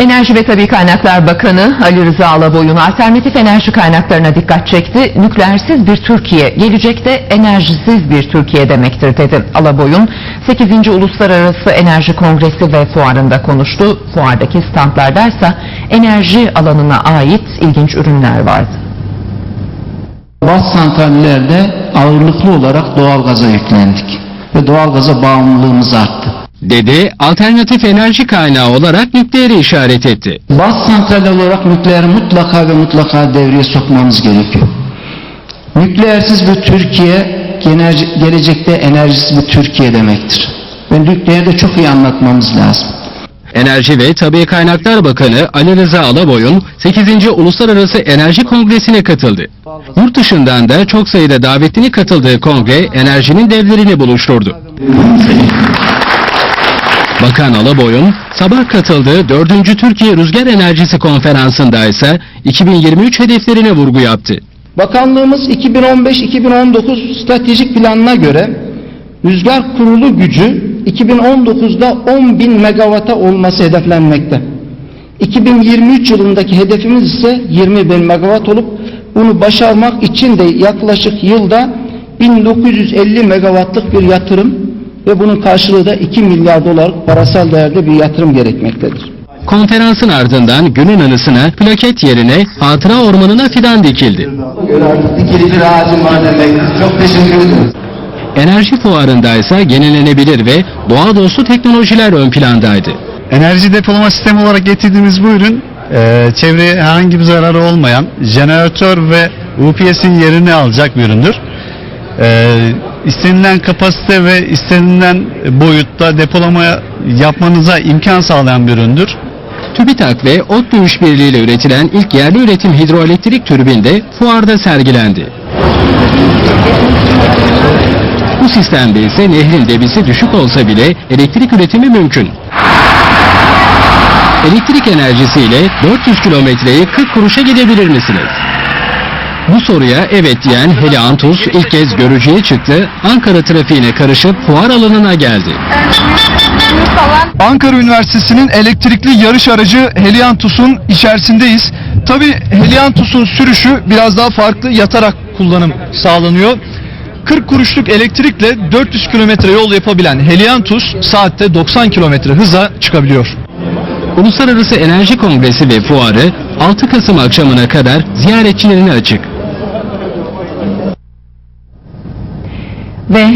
Enerji ve Tabi Kaynaklar Bakanı Ali Rıza Alaboyun alternatif enerji kaynaklarına dikkat çekti. Nükleersiz bir Türkiye, gelecekte enerjisiz bir Türkiye demektir dedi. Alaboyun 8. Uluslararası Enerji Kongresi ve fuarında konuştu. Fuardaki standlardaysa enerji alanına ait ilginç ürünler vardı. Baz santrallerde ağırlıklı olarak doğalgaza yüklendik ve doğalgaza bağımlılığımız arttı. Dedi, alternatif enerji kaynağı olarak nükleeri işaret etti. Baz santrali olarak nükleeri mutlaka ve mutlaka devreye sokmamız gerekiyor. Nükleersiz bir Türkiye, gelecekte enerjisiz bir Türkiye demektir. Ve nükleeri de çok iyi anlatmamız lazım. Enerji ve Tabi Kaynaklar Bakanı Ali Rıza Alaboyun 8. Uluslararası Enerji Kongresi'ne katıldı. Yurt dışından da çok sayıda davetlinin katıldığı kongre enerjinin devlerini buluşturdu. Bakan Alaboyun sabah katıldığı 4. Türkiye Rüzgar Enerjisi Konferansı'nda ise 2023 hedeflerine vurgu yaptı. Bakanlığımız 2015-2019 stratejik planına göre rüzgar kurulu gücü 2019'da 10 bin megawata olması hedeflenmekte. 2023 yılındaki hedefimiz ise 20 bin megawatt olup bunu başarmak için de yaklaşık yılda 1950 megawattlık bir yatırım ve bunun karşılığı da 2 milyar dolarlık parasal değerde bir yatırım gerekmektedir. Konferansın ardından günün anısına plaket yerine hatıra ormanına fidan dikildi. Bugün artık dikili bir ağacım var demektir. Çok teşekkür ederim. Enerji fuarında ise yenilenebilir ve doğa dostu teknolojiler ön plandaydı. Enerji depolama sistemi olarak getirdiğimiz bu ürün e, çevreye herhangi bir zararı olmayan jeneratör ve UPS'in yerini alacak bir üründür. E, istenilen kapasite ve istenilen boyutta depolama yapmanıza imkan sağlayan bir üründür. TÜBİTAK ve ODTÜ işbirliğiyle üretilen ilk yerli üretim hidroelektrik türbin de fuarda sergilendi. Bu sistemde ise nehrin debisi düşük olsa bile elektrik üretimi mümkün. Elektrik enerjisiyle 400 kilometreyi 40 kuruşa gidebilir misiniz? Bu soruya evet diyen Heli Antus ilk kez görücüye çıktı, Ankara trafiğine karışıp fuar alanına geldi. Ankara Üniversitesi'nin elektrikli yarış aracı Heliantus'un içerisindeyiz. Tabi Heliantus'un sürüşü biraz daha farklı yatarak kullanım sağlanıyor. 40 kuruşluk elektrikle 400 kilometre yol yapabilen Heliantus saatte 90 kilometre hıza çıkabiliyor. Uluslararası Enerji Kongresi ve Fuarı 6 Kasım akşamına kadar ziyaretçilerine açık. Ve